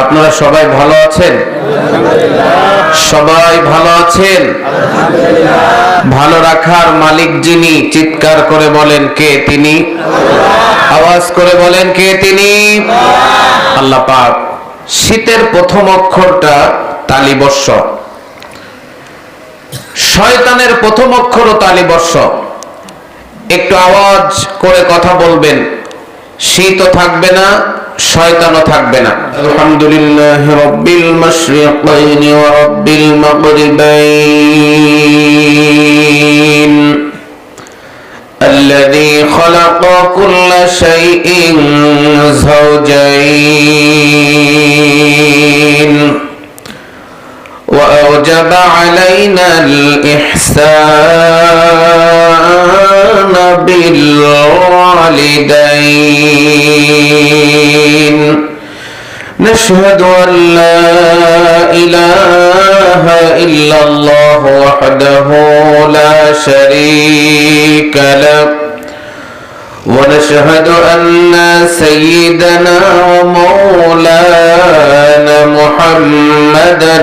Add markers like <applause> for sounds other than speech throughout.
আপনারা সবাই ভালো আছেন? সবাই ভালো আছেন? ভালো রাখার মালিক যিনি, চিৎকার করে বলেন, কে তিনি? আওয়াজ করে বলেন, কে তিনি? আল্লাহ পাক। শীতের প্রথম অক্ষরটা তালিবর্ষ। শয়তানের প্রথম অক্ষরও তালিবর্ষ। একটু আওয়াজ করে কথা বলবেন। শীতও থাকবে না শয়তানও থাকবে না আলহামদুলিল্লাহ রব্বিল মাশরিকাইন ওয়া রব্বিল মাগরিবাইন الذي خلق كل شيء زوجين وأوجب علينا الإحسان بالوالدين. نشهد أن لا إله إلا الله وحده لا شريك له. ونشهد أن سيدنا ومولانا محمدا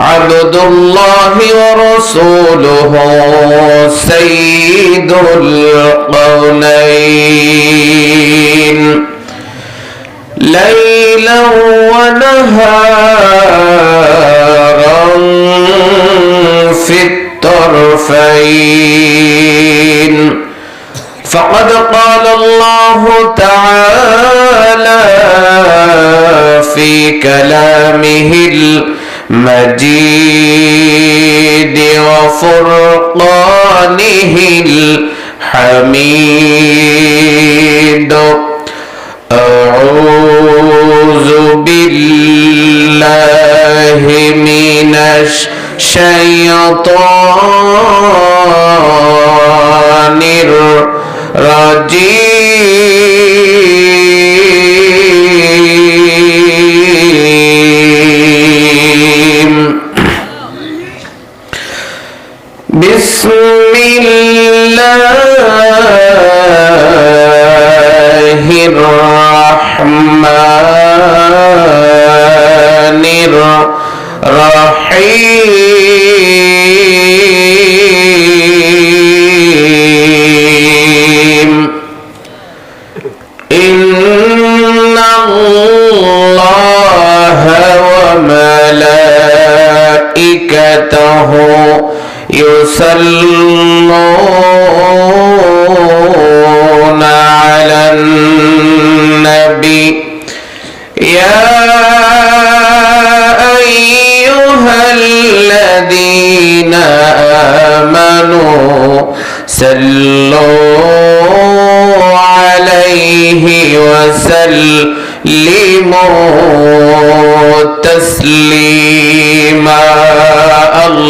عبد الله ورسوله سيد القولين. ليلا ونهارا في الطرفين. فقد قال الله تعالى في كلامه المجيد وفرقانه الحميد. أعوذ بالله من الشيطان الرجيم. بسم الله الرحمن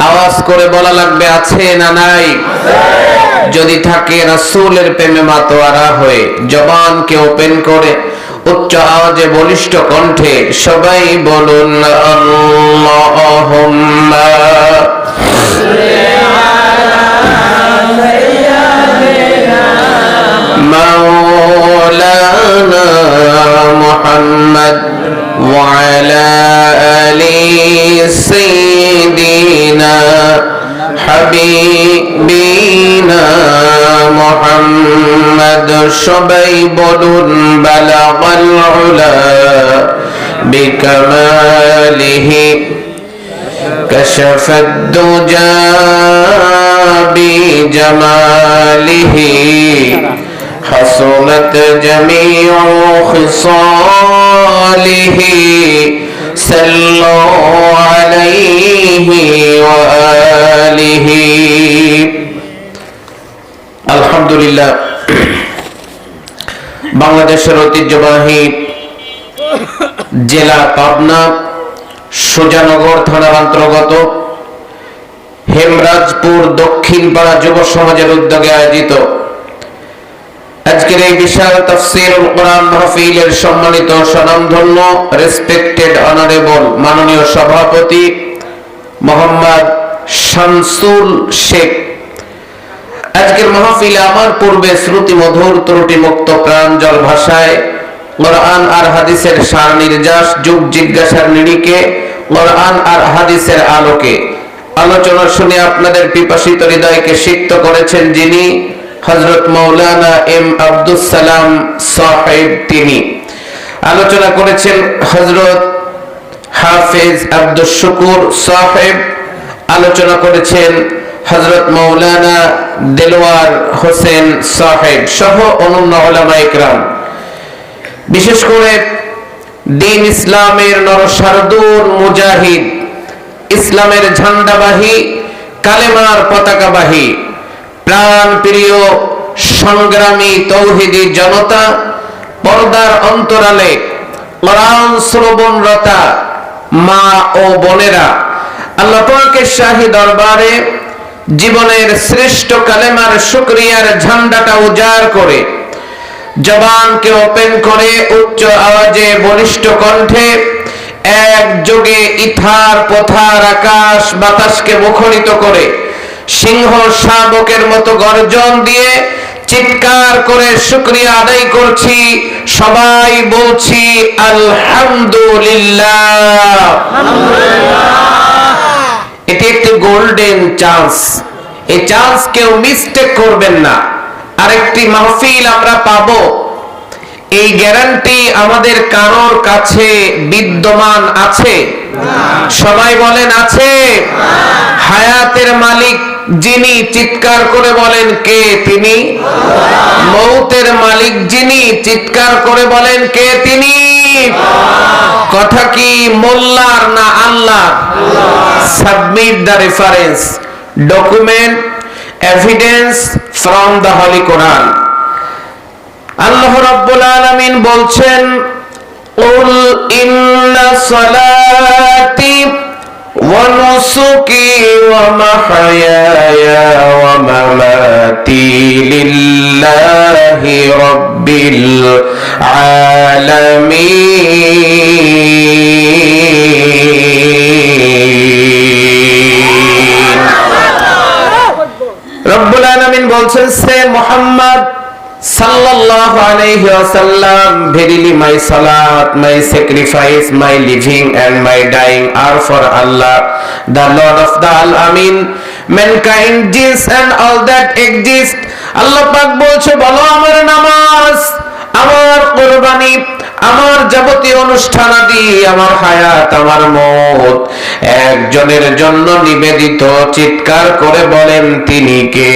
আওয়াজ করে বলা লাগবে, আছে না নাই? যদি থাকে রাসূলের প্রেমে মাতোয়ারা হয়ে, জবান কে ওপেন করে, উচ্চ আওয়াজে বলিষ্ঠ কণ্ঠে সবাই বলুন, আল্লাহুম্মা। সবাই বলুন بلغ العلا بكماله كشف الدجى بجماله حصلت جميع خصاله صلوا عليه وآله আলহামদুলিল্লাহ বাংলাদেশের ঐতিহ্যবাহী জেলা পাবনা, সোজানগর থানার অন্তর্গত হেমরাজপুর দক্ষিণ পাড়া যুব সমাজের উদ্যোগে আয়োজিত। আজকের এই বিশাল তাফসীরুল কোরআন মাহফিলের সম্মানিত স্বনামধন্য রেসপেক্টেড অনারেবল মাননীয় সভাপতি মোহাম্মদ শামসুল শেখ। আজকের মাহফিলে আমার পূর্বে শ্রুতি মধুর ত্রুটি মুক্ত প্রাঞ্জল ভাষায় কোরআন আর হাদিসের সার নির্যাস, যুগ জিজ্ঞাসার নিরিখে কোরআন আর হাদিসের আলোকে। আলোচনা শুনে আপনাদের পিপাসিত হৃদয়কে সিক্ত করেছেন যিনি হজরত মৌলানা এম আব্দুস সালাম সাহেব তিনি। আলোচনা করেছেন হজরত হাফেজ আব্দুল শুকুর সাহেব। আলোচনা করেছেন হজরত মৌলানা দেলোয়ার হোসেন সাহেব সহ অনন্য ওলামা ইকরাম। বিশেষ করে দিন ইসলামের নরসারদুর মুজাহিদ, ইসলামের ঝান্ডাবাহী, কালেমার পতাকাবাহী প্রাণ প্রিয় সংগ্রামী তৌহিদি জনতা, পর্দার অন্তরালে কোরআন শ্রবণরতা মা ও বোনেরা, আল্লাহ শাহী দরবারে জীবনের শ্রেষ্ঠ কালেমার শুকরিয়ার ঝান্ডাটা উজাড় করে, জবানকে ওপেন করে উচ্চ আওয়াজে বলিষ্ঠ কণ্ঠে এক যোগে ইথার পথার আকাশ বাতাসকে মুখরিত করে, সিংহ শাবকের মতো গর্জন দিয়ে চিৎকার করে শুক্রিয়া আদায় করছি, সবাই বলছি আলহামদুলিল্লাহ। গোল্ডেন চান্স এই চান্স কেউ মিস্টেক করবেন না। আরেকটি মাহফিল আমরা পাবো। এই গ্যারান্টি আমাদের কারোর কাছে বিদ্যমান আছে? সবাই বলেন আছে। হায়াতের মালিক যিনি চিৎকার করে বলেন কে তিনি? মৌতের মালিক যিনি চিৎকার করে বলেন কে তিনি? কথা কি মোল্লার না আল্লাহ submit the reference document evidence from the holy Quran আল্লাহ রাব্বুল আলামিন বলছেন قل إن صلاتي ونسكي ومحياي ومماتي لله رب العالمين রব্বুল আলামিন বলছেন সে Mohammad my sacrifice my living and my dying are for Allah the Lord of the alamin mankind jinns and all that exist আল্লাহ বলছে বলো আমার নামাজ আমার কোরবানি আমার যাবতীয় অনুষ্ঠান আদি, আমার হায়াত, আমার মত। একজনের জন্য নিবেদিত চিৎকার করে বলেন, তিনি কে?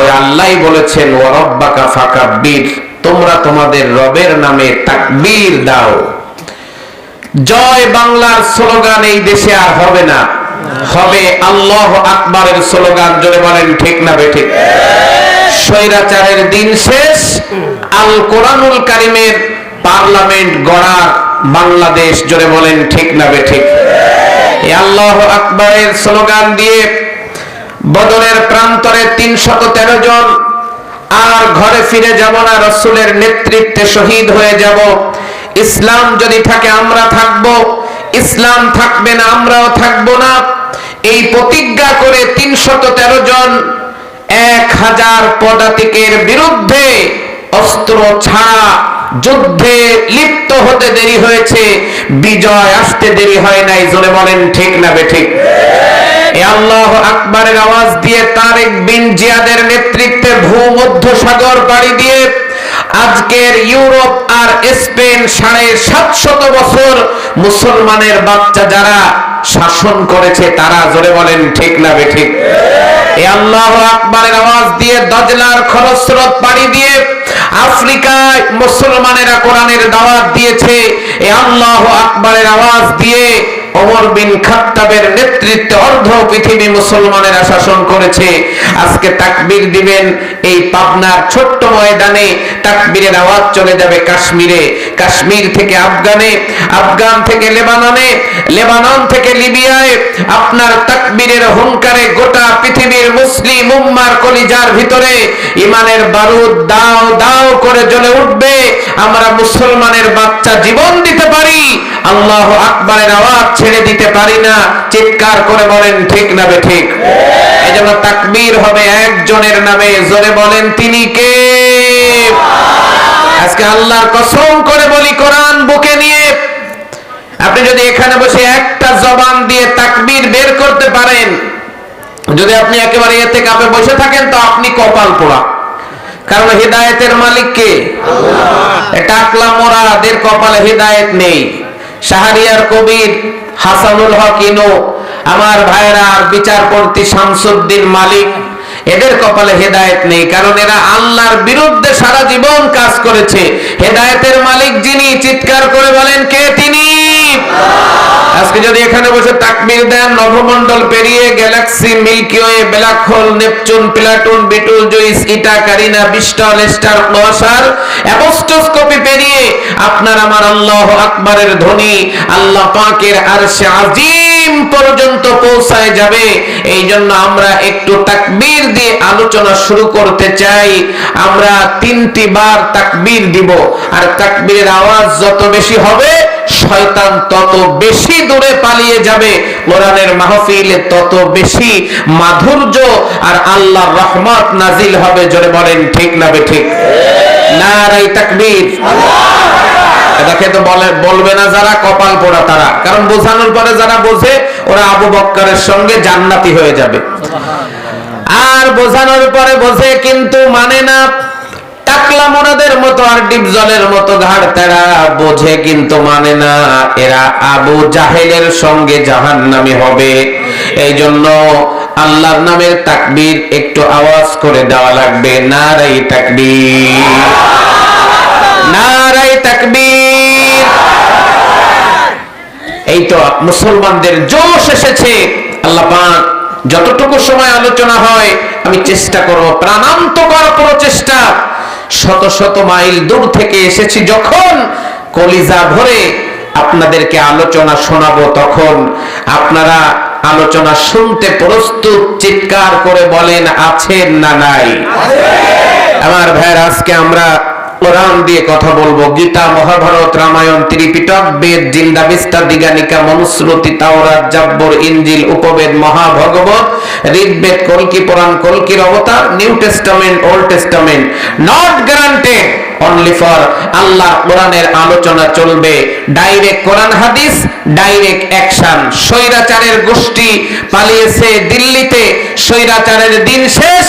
ওই আল্লাহই বলেছেন ও রব্বাকা ফাকাব্বির। তোমরা তোমাদের রবের নামে তাকবীর দাও। জয় বাংলার স্লোগান এই দেশে আর হবে না। হবে আল্লাহ আকবরের স্লোগান, জোরে বলেন, ঠিক না বেঠিক স্বৈরাচারের দিন শেষ। আল কোরআনুল কারিমের পার্লামেন্ট গড়া বাংলাদেশ, জোরে বলেন, ঠিক না বেঠিক? এই আল্লাহ আকবরের স্লোগান দিয়ে বদরের প্রান্তরে তিনশত তেরো জন, আর ঘরে ফিরে যাব না, রসুলের নেতৃত্বে শহীদ হয়ে যাব। ইসলাম যদি থাকে, আমরা থাকব। ইসলাম থাকবে না, আমরাও থাকব না। এই প্রতিজ্ঞা করে তিনশত তেরো জন হাজার পদাতিকের বিরুদ্ধে অস্ত্র ছাড়া যুদ্ধে লিপ্ত হতে দেরি হয়েছে, বিজয় আসতে দেরি হয় নাই, জোরে বলেন ঠিক না বেঠিক আল্লাহ আকবরের আওয়াজ দিয়ে তারেক বিন জিয়াদের নেতৃত্বে ভূমধ্য সাগর দিয়ে আজকের ইউরোপ আর স্পেন সাড়ে সাতশত বছর মুসলমানের বাচ্চা যারা শাসন করেছে, তারা জোরে বলেন, ঠিক না বেঠিক এ আল্লাহ আওয়াজ দিয়ে দজলার খরস্রোত পাড়ি দিয়ে আফ্রিকায় মুসলমানেরা কোরআনের দাওয়াত দিয়েছে। আল্লাহ আওয়াজ দিয়ে ওমর বিন খাত্তাবের নেতৃত্বে অর্ধ পৃথিবী মুসলমানেরা শাসন করেছে। আজকে তাকবীর দিবেন, এই পাবনার ছোট্ট ময়দানে তাকবীরের আওয়াজ চলে যাবে কাশ্মীরে। কাশ্মীর থেকে আফগানে, আফগান থেকে লেবাননে, লেবানন থেকে লিবিয়ায় আপনার তাকবীরের হুঙ্কারে গোটা পৃথিবীর মুসলিম উম্মার কলিজার ভিতরে ইমানের বারুদ দাও দাও করে জ্বলে উঠবে। আমরা মুসলমানের বাচ্চা জীবন দিতে পারি। আল্লাহ আকবারের আওয়াজ ছেড়ে দিতে পারি না। চিৎকার করে বলেন, ঠিক না ঠিক। এই জন্য তাকবীর হবে একজনের নামে। জোরে বলেন, তিনি কে? আজকে আল্লাহর কসম করে বলি, কোরআন বুকে নিয়ে আপনি যদি এখানে বসে একটা জবান দিয়ে তাকবীর বের করতে পারেন যদি আপনি একেবারে এতে কাপে বসে থাকেন তো আপনি কপাল পোড়া। কারণ হেদায়েতের মালিক কে? টাকলা মোরাদের কপালে হেদায়েত নেই। শাহরিয়ার কবির হাসানুল হক ইনো আমার ভাইরা বিচারপতি শামসুদ্দিন মালিক এদের কপালে হেদায়েত নেই। কারণ এরা আল্লাহর বিরুদ্ধে সারা জীবন কাজ করেছে। হেদায়েতের মালিক যিনি চিৎকার করে বলেন কে তিনি? আজকে যদি এখানে বসে তাকবীর দেন নভমণ্ডল পেরিয়ে galaxy, milky way black Neptune, platoon, Bitul, juice, ইটা, কারিনা, বিস্টল, স্টার ক্লোসার অ্যাপোস্টোস্কোপি পেরিয়ে আপনার আমার আল্লাহ আকবারের ধ্বনি আল্লাহ পাকের আরশে আজিম পর্যন্ত পৌঁছায় যাবে। এই জন্য আমরা একটু তাকবীর দিয়ে আলোচনা শুরু করতে চাই। আমরা তিনটি বার তাকবীর দিব। আর তাকবীরের আওয়াজ যত বেশি হবে শয়তান তত বেশি দূরে পালিয়ে যাবে। কোরআনের মাহফিলে তত বেশি মাধুর্য আর আল্লাহর রহমত নাজিল হবে। জোরে বলেন, ঠিক না বে ঠিক? নারাই তাকবীর। তো বলে, বলবে না যারা, কপাল পোড়া তারা। কারণ বোঝানোর পরে যারা বোঝে, ওরা আবু সঙ্গে জান্নাতি হয়ে যাবে। আর বোঝানোর পরে বোঝে, কিন্তু মানে না টাকলা মোনাদের মতো, আর ডিপ জলের মতো ঘাড় তেরা বোঝে কিন্তু মানে না, এরা আবু জাহেলের সঙ্গে জাহান নামে হবে। এই জন্য আল্লাহর নামের তাকবীর একটু আওয়াজ করে দেওয়া লাগবে, নারাই তাকবীর। নারাই তাকবীর। এই তো মুসলমানদের জোশ এসেছে। আল্লাহ পাক যতটুকু সময় আলোচনা হয়, আমি চেষ্টা করব প্রাণান্তকর প্রচেষ্টা শত শত মাইল দূর থেকে এসেছি যখন কলিজা ভরে আপনাদেরকে আলোচনা শোনাবো তখন আপনারা আলোচনা শুনতে প্রস্তুত চিৎকার করে বলেন আছেন না নাই? আমার ভাইয়ের আজকে আমরা কোরআন দিয়ে কথা বলব। গীতা, মহাভারত, রামায়ণ, ত্রিপিটক, বেদ, জিন্দা বিস্তা দিগানিকা মনুশ্রুতি তাওরাত, জাব্বর ইঞ্জিল উপবেদ, মহাভগবত, ঋগ্বেদ, কলকি পুরাণ, কলকির অবতার, new testament, old testament. Not guaranteed only for আল্লাহ কোরআনের আলোচনা চলবে। ডাইরেক্ট কোরআন হাদিস ডাইরেক্ট অ্যাকশন স্বৈরাচারের গোষ্ঠী পালিয়েছে দিল্লিতে। স্বৈরাচারের দিন শেষ।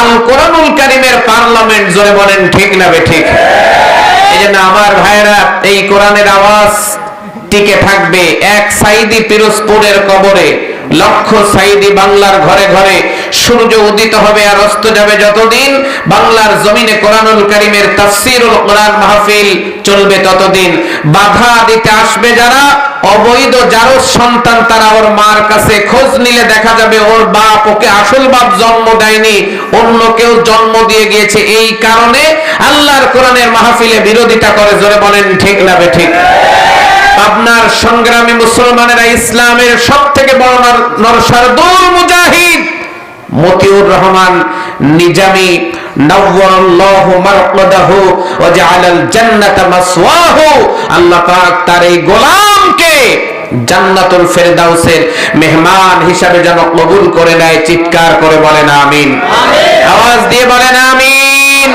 আল কোরআনুল কারিমের পার্লামেন্ট জোরে বলেন, ঠিক না বে ঠিক? এই জন্য আমার ভাইরা এই কোরআনের আওয়াজ টিকে থাকবে। এক সাইদি পিরোজপুরের কবরে। লক্ষ সাইদি বাংলার ঘরে ঘরে সূর্য উদিত হবে আর অস্ত যাবে যতদিন বাংলার জমিনে কোরআনুল কারিমের তাফসিরুল কোরআন মাহফিল চলবে ততদিন। বাধা দিতে আসবে যারা, অবৈধ যারো সন্তান তারা ওর মার কাছে খোঁজ নিলে দেখা যাবে ওর বাপ ওকে আসল বাপ জন্ম দেয়নি, অন্য কেউ জন্ম দিয়ে গিয়েছে। এই কারণে আল্লাহর কোরআনের মাহফিলে বিরোধিতা করে, জোরে বলেন, ঠিক না ঠিক? আপনার সংগ্রামী মুসলমানেরা ইসলামের সব থেকে বড় নরসারদুল মুজাহিদ মতিউর রহমান নিজামি নওয়ারাল্লাহু মারকাদাহু ওয়া জাআলাল জান্নাতা মাসওয়াহু। আল্লাহ পাক তার এই গোলামকে জান্নাতুল ফেরদাউসের মেহমান হিসাবে যেন কবুল করে নেয় চিৎকার করে বলেন আমিন। আওয়াজ দিয়ে বলেন আমিন।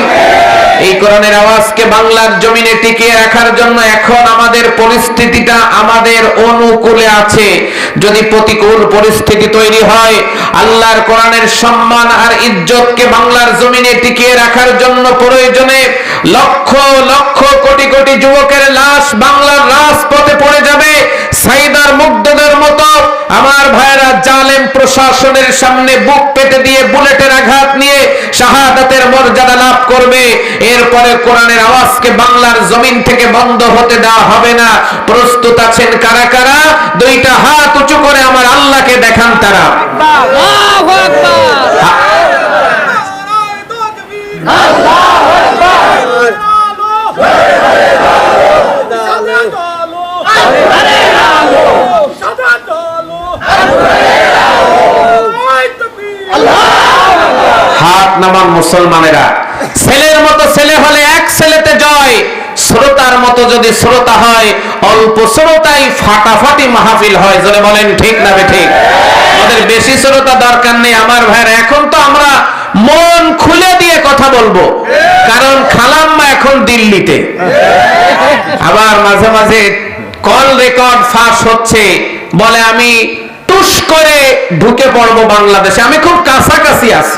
এই কোরআনের আওয়াজকে বাংলার জমিনে টিকিয়ে রাখার জন্য এখন আমাদের পরিস্থিতিটা আমাদের অনুকূলে আছে। যদি প্রতিকূল পরিস্থিতি তৈরি হয়, আল্লাহর কোরআনের সম্মান আর ইজ্জতকে বাংলার জমিনে টিকিয়ে রাখার জন্য প্রয়োজনে লক্ষ লক্ষ কোটি কোটি যুবকের লাশ বাংলার রাজপথে পড়ে যাবে। সাইদার মুগ্ধদের মতো আমার ভাইরা জালেম প্রশাসনের সামনে বুক পেতে দিয়ে বুলেটের আঘাত নিয়ে শাহাদাতের মর্যাদা লাভ করবে। এরপরে কোরআনের আওয়াজকে বাংলার জমিন থেকে বন্ধ হতে দেওয়া হবে না। প্রস্তুত আছেন কারা কারা? দুইটা হাত উঁচু করে আমার আল্লাহকে দেখান তারা। হাত নামান মুসলমানেরা যদি শ্রোতা হয়, অল্প শ্রোতাই ফাটাফাটি মাহফিল হয়। যদি বলেন, ঠিক না ঠিক? আমাদের বেশি শ্রোতা দরকার নেই। আমার ভাইয়ের, এখন তো আমরা মন খুলে দিয়ে কথা বলব। কারণ খালাম্মা এখন দিল্লিতে। আবার মাঝে মাঝে কল রেকর্ড ফাঁস হচ্ছে। বলে, আমি টুস করে ঢুকে পড়ব বাংলাদেশে। আমি খুব কাছাকাছি আছি।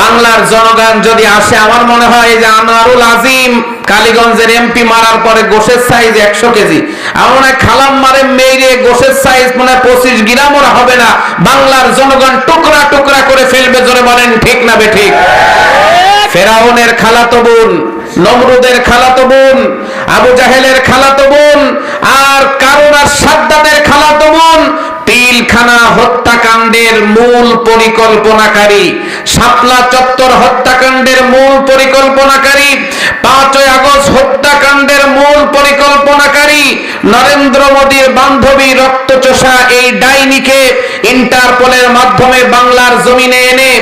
বাংলার জনগণ যদি আসে, আমার মনে হয় যে আনোয়ারুল আজিম কালীগঞ্জের এমপি মারার পরে গোশের সাইজ একশো কেজি। আমার মনে খালাম মারে মেরে গোশের সাইজ মনে হয় পঁচিশ গ্রাম ওরা হবে না। বাংলার জনগণ টুকরা টুকরা করে ফেলবে, জোরে বলেন, ঠিক না বে ঠিক? ফেরাউনের খালাতো বোন, নমরুদের খালাতো বোন, আবু জাহেলের খালাতো বোন, আর কারুন আর সাদ্দাদের খালাতো বোন পিলখানা হত্যাকাণ্ডের মূল পরিকল্পনাকারী, শাপলা চত্বর হত্যাকাণ্ডের মূল পরিকল্পনাকারী, পাঁচই আগস্ট হত্যাকাণ্ডের মূল পরিকল্পনাকারী নরেন্দ্র মোদীর বান্ধবী রক্তচোষা এই ডাইনিকে ইন্টারপোলের মাধ্যমে বাংলার জমিনে এনে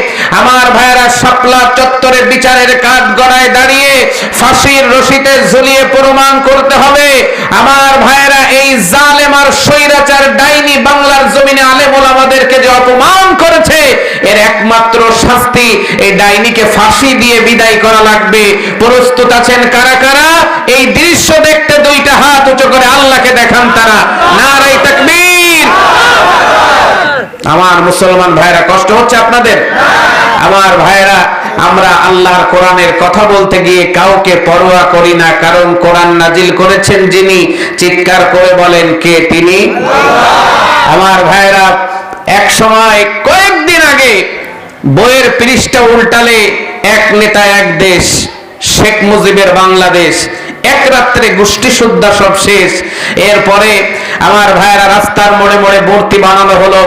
আমার ভাইয়েরা শাপলা চত্বরে বিচারের কাঠ গড়ায় দাঁড়িয়ে ফাঁসির রশিতে ঝুলিয়ে প্রমাণ করতে হবে। আমার ভাইয়েরা এই জালেম আর স্বৈরাচার ডাইনি বাংলার জমিনে আমাদেরকে যে অপমান করেছে, এর একমাত্র শাস্তি এই ডাইনিকে ফাঁসি দিয়ে বিদায় করা লাগবে। প্রস্তুত আছেন কারা কারা? এই দৃশ্য দেখতে দুইটা হাত উঁচু করে আল্লাহকে দেখান তারা। নারাই তাকবীর। আমার মুসলমান ভাইরা, কষ্ট হচ্ছে আপনাদের? আমার ভাইরা, আমরা আল্লাহর কোরআনের কথা বলতে গিয়ে কাউকে পরোয়া করি না, কারণ কোরআন নাজিল করেছেন যিনি। চিৎকার করে বলেন, কে তিনি? আমার ভাইরা এক সময়, কয়েকদিন আগে বইয়ের পৃষ্ঠা উল্টালে এক নেতা এক দেশ, শেখ মুজিবের বাংলাদেশ। এক রাত্রে গোষ্ঠী শুদ্ধা সব শেষ। এরপরে আমার ভাইয়েরা রাস্তার মোড়ে মোড়ে মূর্তি বানানো হলো।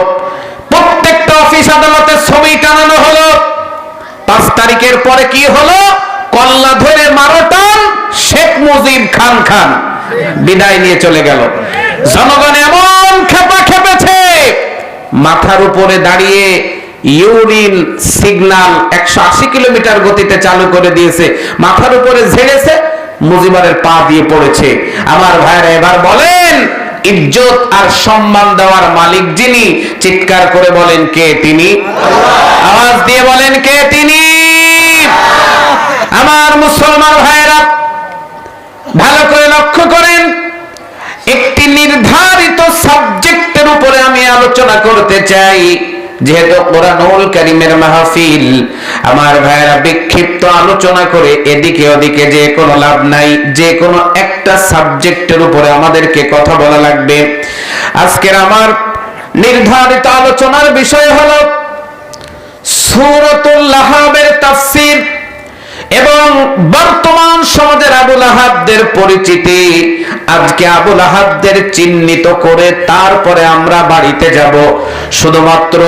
প্রত্যেকটা অফিস আদালতে ছবি টানানো হলো। পাঁচ তারিখের পরে কি হলো? কল্লা ধরে মারোটান শেখ মুজিব খান খান। বিদায় নিয়ে চলে গেল। জনগণ এমন খেপা খেপেছে মাথার উপরে দাঁড়িয়ে ইউরিন সিগন্যাল একশো আশি কিলোমিটার গতিতে চালু করে দিয়েছে। মাথার উপরে ঝেড়েছে, মুজিবারের পা দিয়ে পড়েছে। আমার ভাইরা এবার বলেন, ইজ্জত আর সম্মান দেওয়ার মালিক যিনি, চিৎকার করে বলেন, কে তিনি? আওয়াজ দিয়ে বলেন, কে তিনি? আমার মুসলমান ভাইরা ভালো করে আলোচনা করতে চাই, যেহেতু কোরআনুল কারিমের মাহফিল, আমার ভাইয়েরা বিক্ষিপ্ত আলোচনা করে এদিকে ওদিকে যে কোনো লাভ নাই, যে কোনো একটা সাবজেক্টের উপরে আমাদেরকে কথা বলা লাগবে। আজকের আমার নির্ধারিত আলোচনার বিষয় হলো সূরাতুল লাহাবের তাফসীর এবং বর্তমান সমাজের আবুল আহাবদের পরিচিতি। আজকে আবুল আহাবদের চিহ্নিত করে তারপরে আমরা বাড়িতে যাব। শুধুমাত্র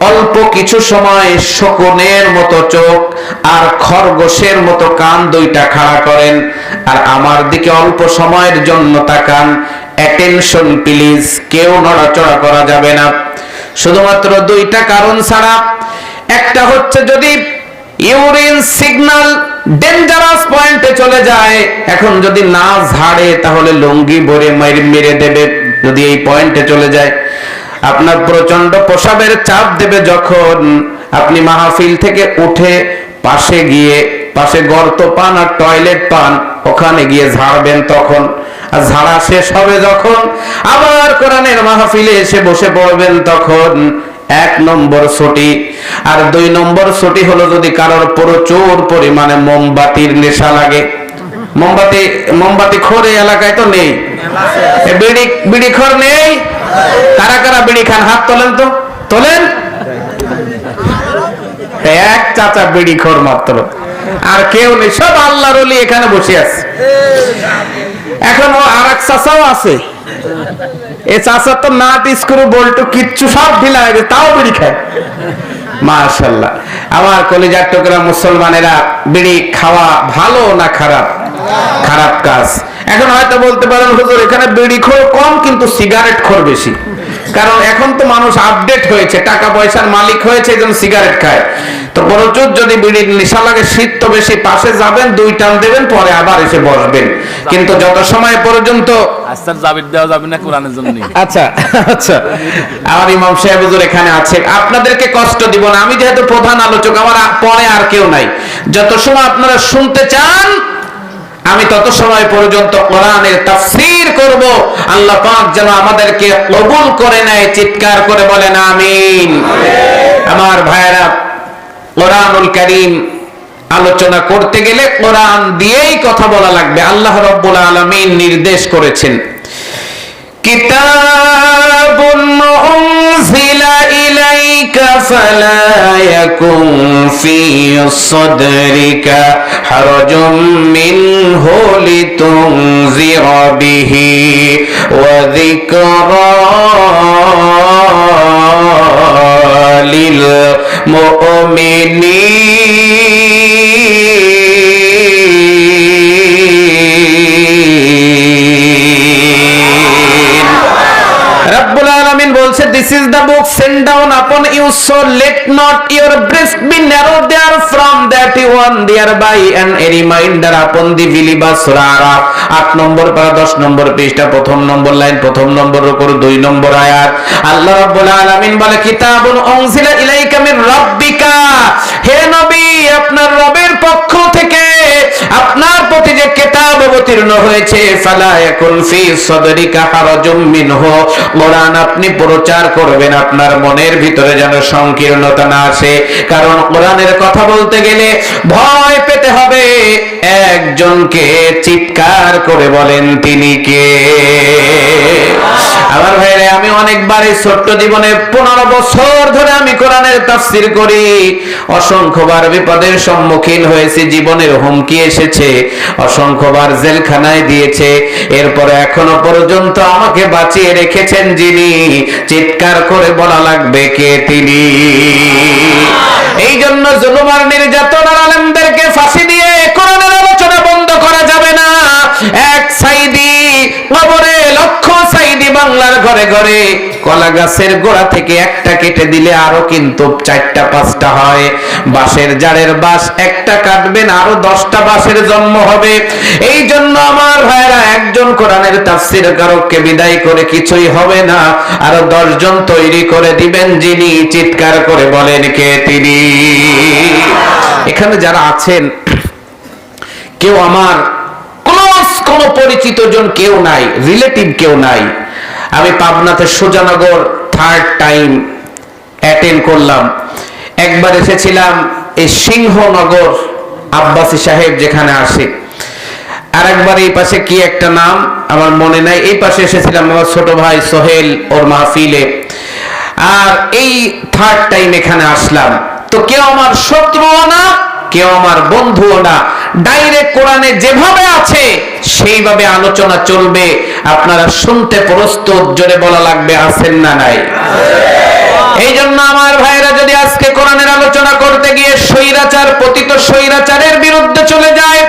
অল্প কিছু সময় শকুনের মতো চোখ আর খরগোশের মতো কান দুইটা খাড়া করেন। আর আমার দিকে অল্প সময়ের জন্য তাকান। অ্যাটেনশন প্লিজ কেউ নড়াচড়া করা যাবে না। শুধুমাত্র দুইটা কারণ ছাড়া। একটা হচ্ছে যদি ইউরিন সিগন্যাল ডেঞ্জারাস পয়েন্টে চলে যায়। এখন যদি না ঝাড়ে, তাহলে লুঙ্গি ভরে মেরে মেরে দেবে যদি এই পয়েন্টে চলে যায়। আপনার প্রচণ্ড প্রসাবের চাপ দেবে যখন আপনি মাহফিল থেকে উঠে পাশে গিয়ে, পাশে গর্ত পান আর টয়লেট পান, ওখানে গিয়ে ঝাড়বেন তখন। আর ঝাড়া শেষ হবে যখন আবার কোরআনের মাহফিলে এসে বসে পড়বেন তখন। এক নম্বর ছুটি। আর দুই নম্বর ছুটি হলো যদি কারোর প্রচুর পরিমাণে মোমবাতির নেশা লাগে। মোমবাতি মোমবাতি খোর এই এলাকায় তো নেই। বিড়ি বিড়ি খোর নেই? কারা কারা বিড়ি খান? হাত তোলেন তো। তোলেন? এক চাচা বিড়ি খোর মাত্র। আর কেউ নেই। সব আল্লাহর ওলি এখানে বসে আছে। এখন আর এক চাচাও আছে। এ চাচার তো নাট স্ক্রু কিচ্ছু সব ঢিলা হয়ে তাও বিড়ি খায়। আমার টুকরা মুসলমানেরা বিড়ি খাওয়া ভালো না খারাপ? খারাপ কাজ। এখন হয়তো বলতে পারেন, হুজুর, এখানে বিড়ি খোর কম, কিন্তু সিগারেট খোর বেশি। কারণ এখন তো মানুষ আপডেট হয়েছে, টাকা পয়সার মালিক হয়েছে, এই জন্য সিগারেট খায়। তো প্রচুর যদি বিড়ির নেশা লাগে শীত তো বেশি পাশে যাবেন দুই টান দেবেন পরে আবার এসে বসবেন। কিন্তু যত সময় পর্যন্ত আস্তার জাবির দেওয়া যাবে না কোরআনের জন্য আচ্ছা আচ্ছা। আমার ইমাম সাহেব হুজুর এখানে আছে। আপনাদেরকে কষ্ট দিব না। আমি যেহেতু প্রধান আলোচক আমার পরে আর কেউ নাই। যত সময় আপনারা শুনতে চান আমি তত সময় পর্যন্ত কোরআনের তাফসীর করব। আল্লাহ পাক যেন আমাদেরকে কবুল করে নেয় চিৎকার করে বলেন আমিন। আমার ভাইয়েরা কোরআনুল করিম আলোচনা করতে গেলে কোরআন দিয়েই কথা বলা লাগবে। আল্লাহ রব্বুল আলমিন নির্দেশ করেছেন। كتاب أنزل إليك فلا يكن في صدرك حرج منه لتنذر به وذكرى للمؤمنين বলছে this is the book send down upon you so let not your breast be narrow therefrom that you warn thereby and a reminder upon the believer সূরা আরাফ 8 নম্বর পারা 10 নম্বর পৃষ্ঠা, প্রথম নম্বর লাইন, প্রথম নম্বর রুকুর দুই নম্বর আয়াত। আল্লাহ রাব্বুল আলামিন বলে, কিতাবুন উনজিলা ইলাইকা মির রাব্বিকা। হে নবী, আপনার রবের পক্ষ প্রতি যে কিতাব অবতীর্ণ হয়েছে, ফালা ইয়াকুন ফি সদরিকা হারাজুম মিনহু, কোরআন আপনি প্রচার করবেন, আপনার মনের ভিতরে যেন সংকীর্ণতা না আসে। কারণ কোরআনের কথা বলতে গেলে ভয় পেতে হবে। একজনকে চিৎকার করে বলেন, তিনি কে? আমার ভাইরে, আমি অনেকবার এই ছোট্ট জীবনে পনেরো বছর ধরে আমি কোরআনের তাফসির করি। অসংখ্যবার বিপদের সম্মুখীন হয়েছি, জীবনের হুমকি এসেছে। অসংখ্যবার জেলখানায় দিয়েছে। এরপরে এখনও পর্যন্ত আমাকে বাঁচিয়ে রেখেছেন যিনি। চিৎকার করে বলা লাগবে কে তিনি। এই জন্য জুলুমার নির্যাতনার আলেমদেরকে ফাঁসি ঘরে ঘরে কলা গাছের গোড়া থেকে একটা কেটে দিলে আরও কিন্তু চারটা, পাঁচটা হয়। বাঁশের জারের বাঁশ একটা কাটবেন, আরও দশটা বাঁশের জন্ম হবে। এই জন্য আমার ভাইরা একজন কোরআনের তাফসির কারককে বিদায় করে কিছুই হবে না। আরও দশজন তৈরি করে দিবেন, যিনি চিৎকার করে বলেন কে তিনি। এখানে যারা আছেন, কেউ আমার ক্লোজ কোন পরিচিত জন কেউ নাই রিলেটিভ কেউ নাই। আমি পাবনাতে সুজানগর থার্ড টাইম অ্যাটেন্ড করলাম। একবার এসেছিলাম এই সিংহনগর আব্বাসী সাহেব যেখানে আসে আর একবার এই পাশে কি একটা নাম আমার মনে নাই। এই পাশে এসেছিলাম আমার ছোট ভাই সোহেল ওর মাহফিলে। আর এই থার্ড টাইম এখানে আসলাম। তো কেউ আমার শত্রুও না কেউ আমার বন্ধুও না। ডাইরেক্ট কোরআনে যেভাবে আছে সেইভাবে আলোচনা চলবে। আপনারা শুনতে প্রস্তুত জোরে বলা লাগবে আছেন না নাই? এই জন্য আমার ভাইরা যদি আজকে কোরআনের আলোচনা করতে গিয়ে স্বৈরাচার পতিত স্বৈরাচারের বিরুদ্ধে চলে যায়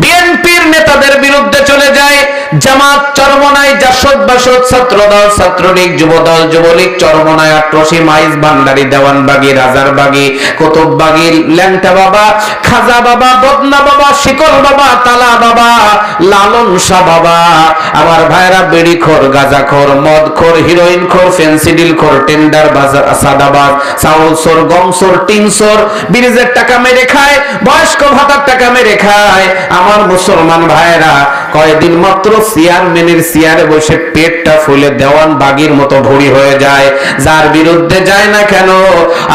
বিএনপির নেতাদের বিরুদ্ধে চলে যায় জামাত চরমনায় জাসদ বাসদ ছাত্রদল, ছাত্রলীগ, যুবদল, যুবলীগ, চরমনায় আট্রসি, মাইজ ভান্ডারি দেওয়ানবাগি, রাজারবাগি, কুতুববাগি, ল্যাংটা বাবা, খাজা বাবা, বদনা বাবা, শিকল বাবা, তালা বাবা, লালন শাহ বাবা। আমার ভাইরা বেড়ি খোর গাজা খোর মদ খোর হিরোইন খোর ফেন্সিডিল খোর টেন্ডার বাজার সাদাবাজ চাউল সোর গম সোর টিন সোর ব্রিজের টাকা মেরে খায়, বয়স্ক ভাতার টাকা মেরে খায়। আমার মুসলমান ভাইরা কয়েকদিন মাত্র চেয়ারম্যানের চেয়ারে বসে পেটটা ফুলে দেওয়ান বাগির মতো ভরি হয়ে যায়। যার বিরুদ্ধে যায় না কেন?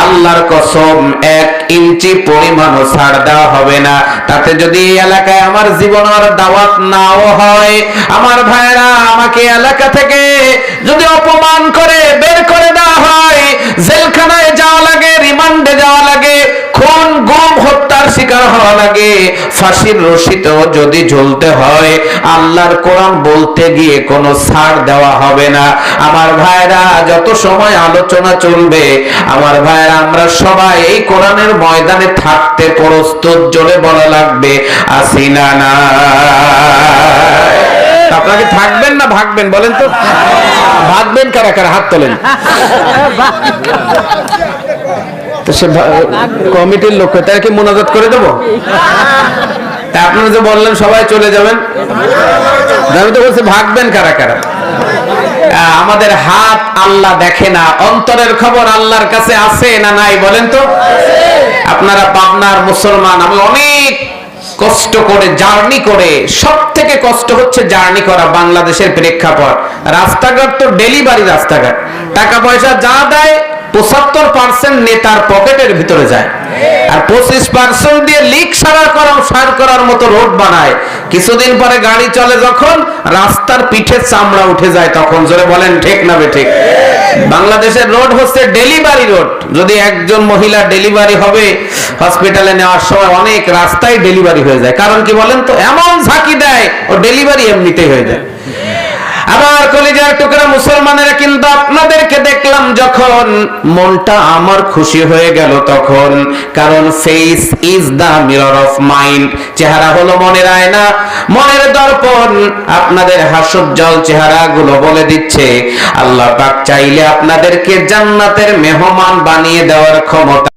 আল্লাহর কসম, এক ইঞ্চি পরিমাণও ছাড় দেওয়া হবে না। তাতে যদি এই এলাকায় আমার জীবন আর দাওয়াত নাও হয়, আমার ভাইরা আমাকে এলাকা থেকে যদি অপমান করে, বের করে দেওয়া হয়, জেলখানায় যাওয়া লাগে রিমান্ডে যাওয়া লাগে খুন গুম হত্যার শিকার হওয়া লাগে। ফাঁসির রশিতেও যদি ঝুলতে হয়, আল্লাহর কোরআন বলতে গিয়ে কোনো ছাড় দেওয়া হবে না। আমার ভাইরা, যত সময় আলোচনা চলবে, আমার ভাইরা, আমরা সবাই এই কোরআনের ময়দানে থাকতে প্রস্তুত, জোরে বলা লাগবে, আসি না না। আপনাকে থাকবেন না ভাগবেন, বলেন তো? ভাগবেন কারা কারা? হাত তোলেন। <laughs> তো সে কমিটির লোক তারা কি মোনাজাত করে দেবো? আপনারা যে বললেন সবাই চলে যাবেন। আমি তো বলছি, ভাগবেন কারা কারা? আমাদের হাত আল্লাহ দেখে না, অন্তরের খবর আল্লাহর কাছে আছে না নাই বলেন তো? আপনারা পাবনার মুসলমান, আমি অনেক কষ্ট করে, জার্নি করে সব থেকে কষ্ট হচ্ছে জার্নি করা বাংলাদেশের প্রেক্ষাপট। রাস্তাঘাট তো ডেলিভারি রাস্তাঘাট। টাকা পয়সা যা দেয় পঁচাত্তর পার্সেন্ট নেতার পকেটের ভিতরে যায়। আর পঁচিশ পার্সেন্ট দিয়ে লিক সারা করা সার করার মতো রোড বানায়। কিছুদিন পরে গাড়ি চলে যখন রাস্তার পিঠে চামড়া উঠে যায়, তখন জোরে বলেন, ঠিক না ঠিক। বাংলাদেশের রোড হচ্ছে ডেলিভারি রোড। যদি একজন মহিলা ডেলিভারি হবে, হসপিটালে নেওয়ার সময় অনেক রাস্তায় ডেলিভারি হয়ে যায়। কারণ কি বলেন তো, এমন ঝাঁকি দেয়, ও ডেলিভারি এমনিতেই হয়ে যায়। আবার কলিজার টুকরা মুসলমানেরা কিন্তু আপনাদেরকে দেখলাম যখন মনটা আমার খুশি হয়ে গেল তখন। কারণ face is the mirror of mind চেহারা হলো মনের আয়না। মনের দর্পণ। আপনাদের হাস্যোজ্জ্বল চেহারাগুলো বলে দিচ্ছে, আল্লাহ পাক চাইলে আপনাদেরকে জান্নাতের মেহমান বানিয়ে দেওয়ার ক্ষমতা